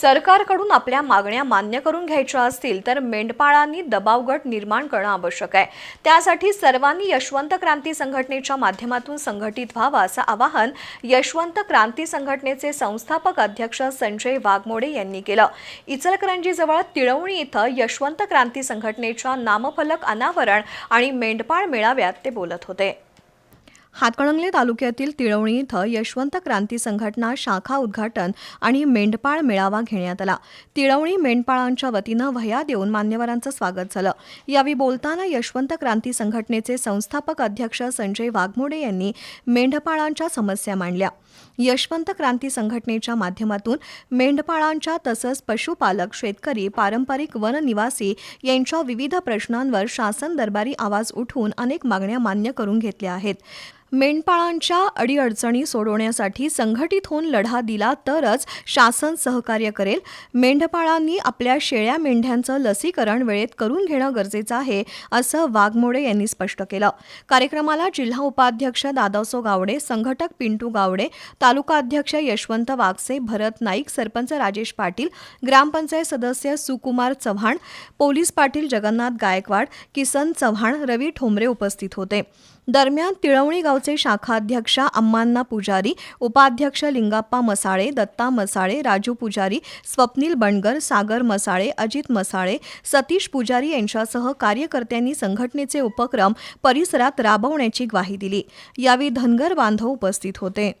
सरकारकडून आपल्या मागण्या मान्य करून घ्यायच्या असतील तर मेंढपाळांनी दबावगट निर्माण करणं आवश्यक आहे. त्यासाठी सर्वांनी यशवंत क्रांती संघटनेच्या माध्यमातून संघटित व्हावं असं आवाहन यशवंत क्रांती संघटनेचे संस्थापक अध्यक्ष संजय वाघमोडे यांनी केलं. इचलकरंजीजवळ तिळवणी इथं यशवंत क्रांती संघटनेच्या नामफलक अनावरण आणि मेंढपाळ मेळाव्यात ते बोलत होते. हातकणंगले तालुक्यातील तिळवणी इथं यशवंत क्रांती संघटना शाखा उद्घाटन आणि मेंढपाळ मेळावा घेण्यात आला. तिळवणी मेंढपाळांच्या वतीनं वह्या देऊन मान्यवरांचं स्वागत झालं. यावेळी बोलताना यशवंत क्रांती संघटनेचे संस्थापक अध्यक्ष संजय वाघमोडे यांनी मेंढपाळांच्या समस्या मांडल्या. यशवंत क्रांती संघटनेच्या माध्यमातून मेंढपाळांच्या तसंच पशुपालक शेतकरी पारंपरिक वननिवासी यांच्या विविध प्रश्नांवर शासन दरबारी आवाज उठवून अनेक मागण्या मान्य करून घेतल्या आहेत. मेंढपाळांच्या अडीअडचणी सोडवण्यासाठी संघटित होऊन लढा दिला तरच शासन सहकार्य करेल. मेंढपाळांनी आपल्या शेळ्या मेंढ्यांचं लसीकरण वेळेत करून घेणं गरजेचं आहे असं वाघमोडे यांनी स्पष्ट केलं. कार्यक्रमाला जिल्हा उपाध्यक्ष दादासो गावडे संघटक पिंटू गावडे तालुका अध्यक्ष यशवंत वागसे भरत नाईक सरपंच राजेश पाटील ग्रामपंचायत सदस्य सुकुमार चव्हाण पोलीस पाटील जगन्नाथ गायकवाड किसन चव्हाण रवी ठोंबरे उपस्थित होते. दरम्यान तिळवणी गावचे शाखाध्यक्षा अम्मांना पुजारी उपाध्यक्ष लिंगाप्पा मसाळे दत्ता मसाळे राजू पुजारी स्वप्नील बणगर सागर मसाळे अजित मसाळे सतीश पुजारी यांच्यासह कार्यकर्त्यांनी संघटनेचे उपक्रम परिसरात राबवण्याची ग्वाही दिली. यावेळी धनगर बांधव उपस्थित होते.